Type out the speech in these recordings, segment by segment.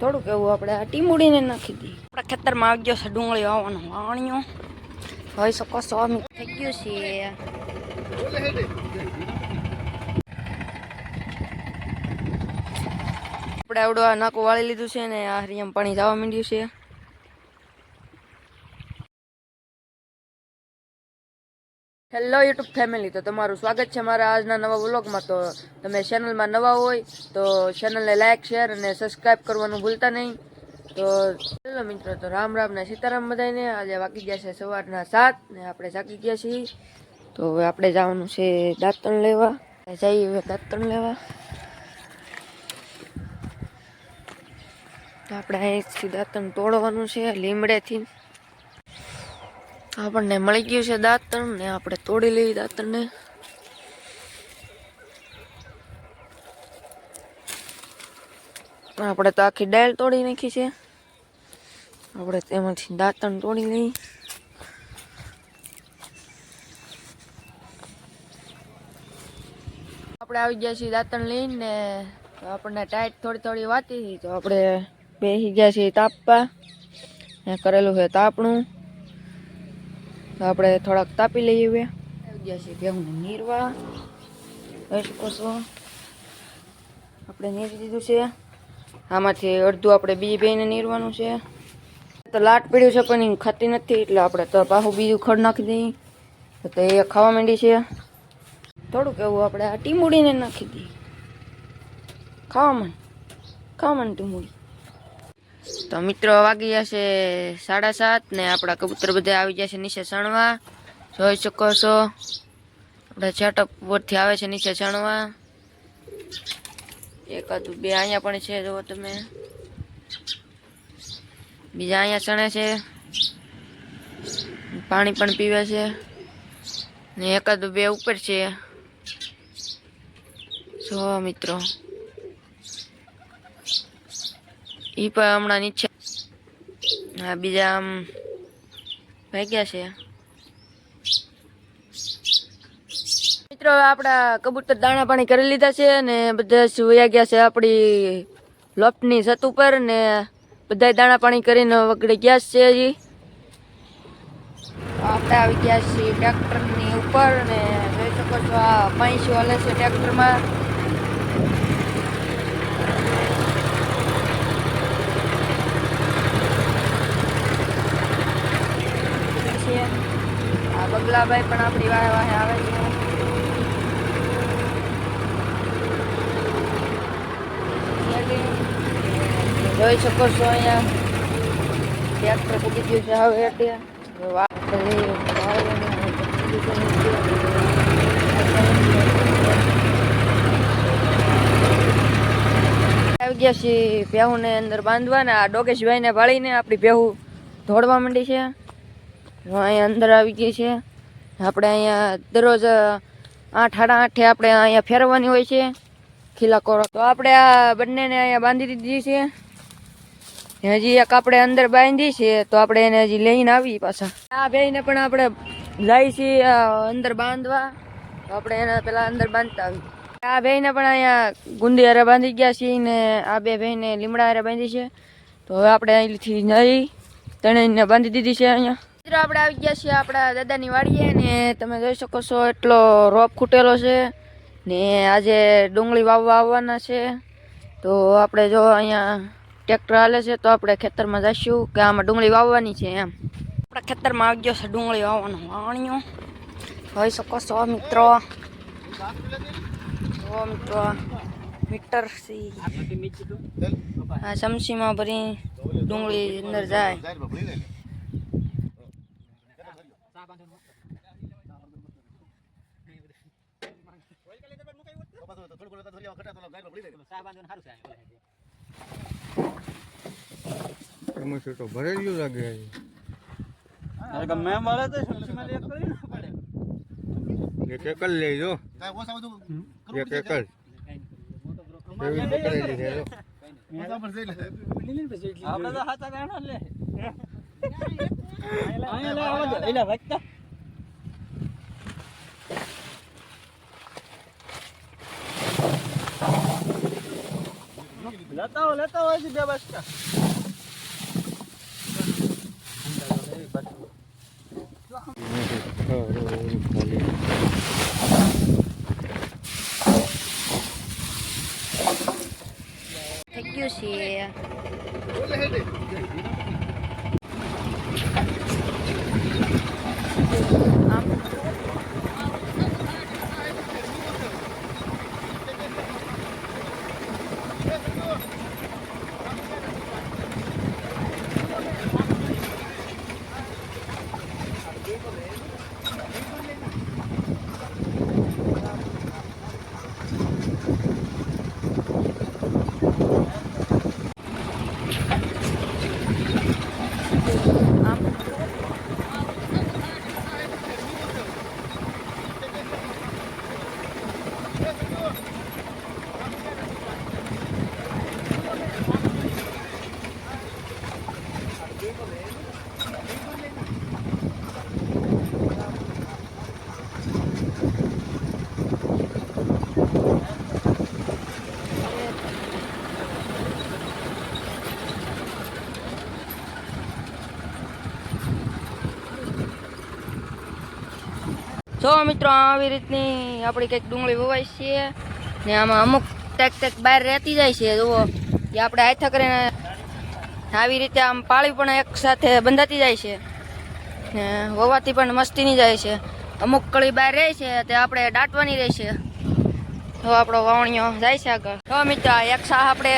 થોડુંક એવું આપણે આ ટીમુડીને નાખી દઈએ. આપણા ખેતરમાં આવી ગયો છે ડુંગળી વાવવાનો વાણિયો. જોઈ શકો છો થઈ ગયું છે આપણે આવડું નાકું વાળી લીધું છે ને આ હરિયામ પાણી જવા માંડ્યું છે. હેલો યુટ્યુબ ફેમિલી તો તમારું સ્વાગત છે મારા આજના નવા વ્લોગમાં. તો તમે ચેનલમાં નવા હોય, તો ચેનલને લાઇક શેર અને સબસ્ક્રાઈબ કરવાનું ભૂલતા નહીં. તો હેલો મિત્રો, તો રામ રામ ને સીતારામ બધાને આજે વાગી ગયા છે સવારના સાત ને આપણે જાગી ગયા છીએ. તો હવે આપણે જવાનું છે દાંતણ લેવા. જઈએ દાંતણ લેવા. આપણે અહીંથી દાંતણ તોડવાનું છે લીમડેથી. આપણને મળી ગયું છે દાંતણ ને આપણે તોડી લઈએ દાંતણને. આપણે તો આખી ડાળ તોડી નાખી છે. આપણે તેમાંથી દાંતણ તોડી લઈ. આપણે આવી ગયા છીએ દાંતણ લઈને આપણને ટાઈટ થોડી થોડી વાતી તો આપણે બેસી ગયા છીએ તાપવા. મેં કરેલું છે તાપણું. તો આપણે થોડાક તાપી લઈએ હવે ગયા છે ઘઉંને નીરવા. જોઈ શકો આપણે નીરી દીધું છે. આમાંથી અડધું આપણે બીજી બેને નીરવાનું છે. તો લાટ પીડ્યું છે પણ એ ખાતી નથી, એટલે આપણે તો પાછું બીજું ખડ નાખી દઈએ. તો એ ખાવા માંડી છે. થોડુંક એવું આપણે આ ટીમુડીને નાખી દઈએ. ખાવા માંડ. ખાવા માંડ ટીમુડી. તો મિત્રો, વાગી છે સાડા સાત ને આપણા કબૂતર બધા આવી છે નીચે સણવા જોઈ શકો છો. આપણા છાટક ઉપરથી આવે છે નીચે સણવા એકાદ બે અહીંયા પણ છે, જુઓ તમે. બીજા અહીંયા સણે છે. પાણી પણ પીવે છે. ને એકાદું બે ઉપર છે. જો મિત્રો. ઈ પણ હમણાં નીચે હા બીજા આમ ભાગ્યા છે. મિત્રો, આપણા કબૂતર દાણા પાણી કરી લીધા છે ને બધા સુયા ગયા છે આપણી લોફ્ટની છત ઉપર ને બધા દાણા પાણી કરીને વગડી ગયા છે હજી આપણે આવી ગયા છીએ ટ્રેક્ટરની ઉપર ને જોઈ શકો છો આ પાંચસો વાલે છે ટ્રેક્ટરમાં છે આ પણ આપણી વાહે વાહે આવે છે. જોઈ શકો છો અહીંયા. ટ્રેક્ટર પૂકી ગયું છે હવે પૂકી ગયું છે. આવી છીએ ભેહુને અંદર બાંધવા ને આ ડોકેશભાઈને ભાળીને આપણી ભેહુ ધોડવા માંડી છે. અહીંયા અંદર આવી ગઈ છે. આપણે અહીંયા દરરોજ આઠ સાડા આઠે આપણે અહીંયા ફેરવવાની હોય છે. ખીલા કોરો. તો આપણે આ બંનેને અહીંયા બાંધી દીધી છે. હજી એક આપણે અંદર બાંધી છે, તો આપણે એને હજી લઈને આવી પાછા. આ બેને પણ આપણે જાય છીએ અંદર બાંધવા. તો આપણે એને પેલા અંદર બાંધતા આવી આ બેયને પણ અહીંયા ગુંદી હારે બાંધી ગયા છીએ ને આ બે ભાઈને લીમડા હારે બાંધી છે. તો હવે આપણે અહીંથી નહીં ત્રણેયને બાંધી દીધી છે અહીંયા. મિત્રો આપણે આવી ગયા છીએ આપણા દાદાની વાડીએ ને તમે જોઈ શકો છો એટલો રોપ ખૂટેલો છે ને આજે ડુંગળી વાવવા આવવાના છે. તો આપણે જો અહીંયા ટ્રેક્ટર હાલે છે તો આપણે ખેતરમાં જઈશું કે આમાં ડુંગળી વાવવાની છે એમ. આપણા ખેતરમાં આવી ગયો છે ડુંગળી વાવવાનું વાણિયો. જોઈ શકો છો મિત્રો. જો મિત્રો મીટર આ સમસીમાં ભરી ડુંગળી અંદર જાય. એમાં તો ભરેલું લાગે અરે ગમે મળે તો સબ્જીમાં લેટ કરી ના પડે એક એકલ લેજો એક એકલ એવી પકડેલી છે જો. આપણે તો હાથા ગાણો લે અહીંયા લે આવો એલા વાગતા લેતા હો લેતા હો હજી બે બસકા થઈ ગયું છે. આમ આમ. જો મિત્રો, આવી રીતની આપણી કંઈક ડુંગળી વવાય છે ને આમાં અમુક ટેક ટેક બહાર રહેતી જાય છે, જુઓ. એ આપણે હાથા કરીને આવી રીતે આમ પાળી પણ એક સાથે બંધાતી જાય છે ને વવાથી પણ મસ્તીની જાય છે. અમુક કળી બહાર રહે છે તે આપણે દાટવાની રહેશે તો આપણો વાવણીઓ જાય છે આગળ. તો મિત્ર એક શાહ આપણે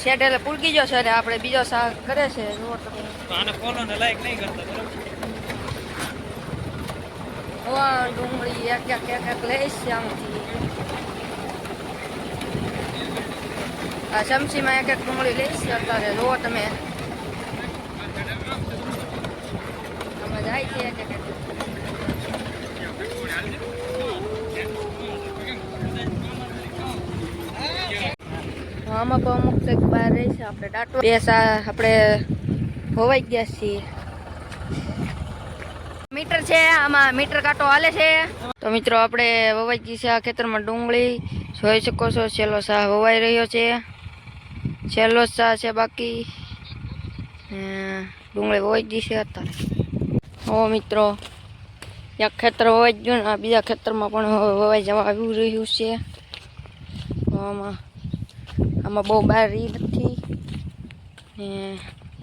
શેડ એટલે પૂરકી ગયો છે ને આપણે બીજો શાહ કરે છે. આને ફોલો ને નહીં કરતા, બરોબર? હવા ડુંગળી એક એક એક એક લઈશ આમથી આ ચમચીમાં એક એક ડુંગળી લઈશ અત્યારે જુઓ તમે તમે જાય છે એક એક. આમાં પણ બહાર રહી આપણે આપણે હોવાઈ ગયા છીએ છે, આમાં મીટર કાંટો હાલે છે. તો મિત્રો, આપણે વવાઈ ગઈ છે આ ખેતરમાં ડુંગળી. જોઈ શકો છો, છેલ્લો શાહ વવાઈ રહ્યો છે. છેલ્લો શાહ છે બાકી. ડુંગળી વવાઈ ગઈ છે અત્યારે. હો મિત્રો એક ખેતર વવાઈ ગયું ને બીજા ખેતરમાં પણ વવાઈ જવા આવ્યું રહ્યું છે. આમાં આમાં બહુ બહાર રહી નથી.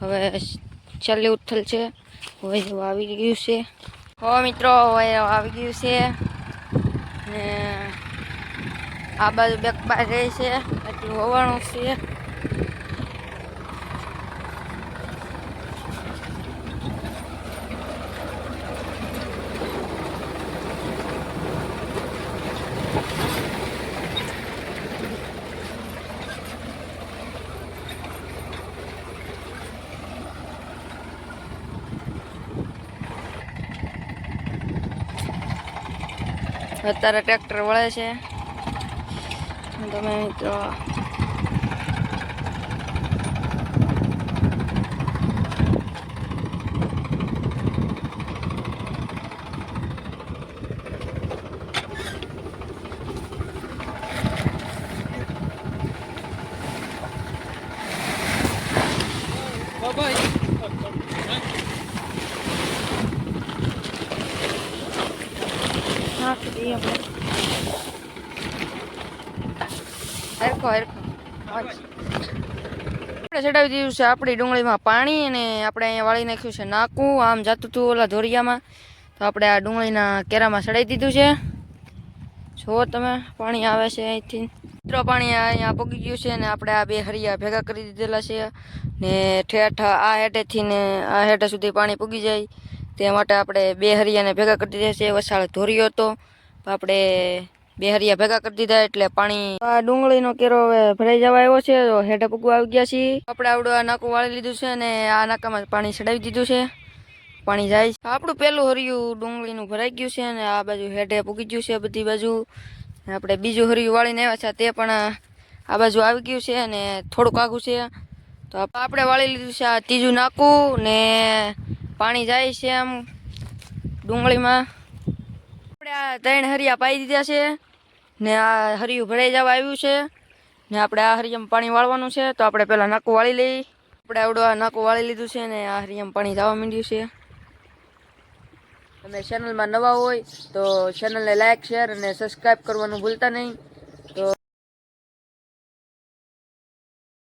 હવે છેલ્લી ઉથલ છે હવે જવા આવી રહ્યું છે. હો મિત્રો આવી ગયું છે. ને આ બાજુ બેક બાર રહે છે. એટલું હોવાનું છે. અત્યારે ટ્રેક્ટર વળે છે. તમે મિત્રો નાખી દઈએ આપણે હરખો આપણે ચડાવી દીધું છે આપણી ડુંગળીમાં પાણી અને આપણે અહીંયા વાળી નાખ્યું છે નાકું. આમ જતું હતું ઓલા ધોરિયામાં. તો આપણે આ ડુંગળીના કેરામાં ચડાવી દીધું છે. જુઓ તમે, પાણી આવે છે અહીંથી. મિત્રો, પાણી અહીંયા પગી ગયું છે ને આપણે આ બે હરિયા ભેગા કરી દીધેલા છે. ને ઠેઠ આ હેઠેથી ને આ હેઠે સુધી પાણી પૂગી જાય. તે માટે આપણે બે હરિયાને ભેગા કરી દીધા છે. વસાળ ધોર્યો હતો. આપણે બે હરિયા ભેગા કરી દીધા એટલે પાણી આ ડુંગળીનો કેરો હવે ભરાઈ જવા આવ્યો છે તો હેઠે પૂગવા આવી ગયા છીએ. આપણે આવડું આ નાકું વાળી લીધું છે ને આ નાકામાં પાણી ચડાવી દીધું છે. પાણી જાય છે. આપણું પેલું હરિયું ડુંગળીનું ભરાઈ ગયું છે અને આ બાજુ હેઠે પૂગી ગયું છે બધી બાજુ. આપણે બીજું હરિયું વાળીને આવ્યા છે તે પણ આ બાજુ આવી ગયું છે અને થોડુંક આઘું છે. તો આપણે વાળી લીધું છે આ ત્રીજું નાકું ને પાણી જાય છે આમ ડુંગળીમાં. આપણે આ ત્રણ હરિયા પાઈ દીધા છે. ને આ હરિયું ભરાઈ જવા આવ્યું છે. ને આપણે આ હરિયમ પાણી વાળવાનું છે, તો આપણે પહેલાં નાકું વાળી લઈ. આપણે આવડું આ નાકું વાળી લીધું છે ને આ હરિયમ પાણી જવા માંડ્યું છે. તમે ચેનલમાં નવા હોય તો ચેનલને લાઇક શેર અને સબસ્ક્રાઈબ કરવાનું ભૂલતા નહીં.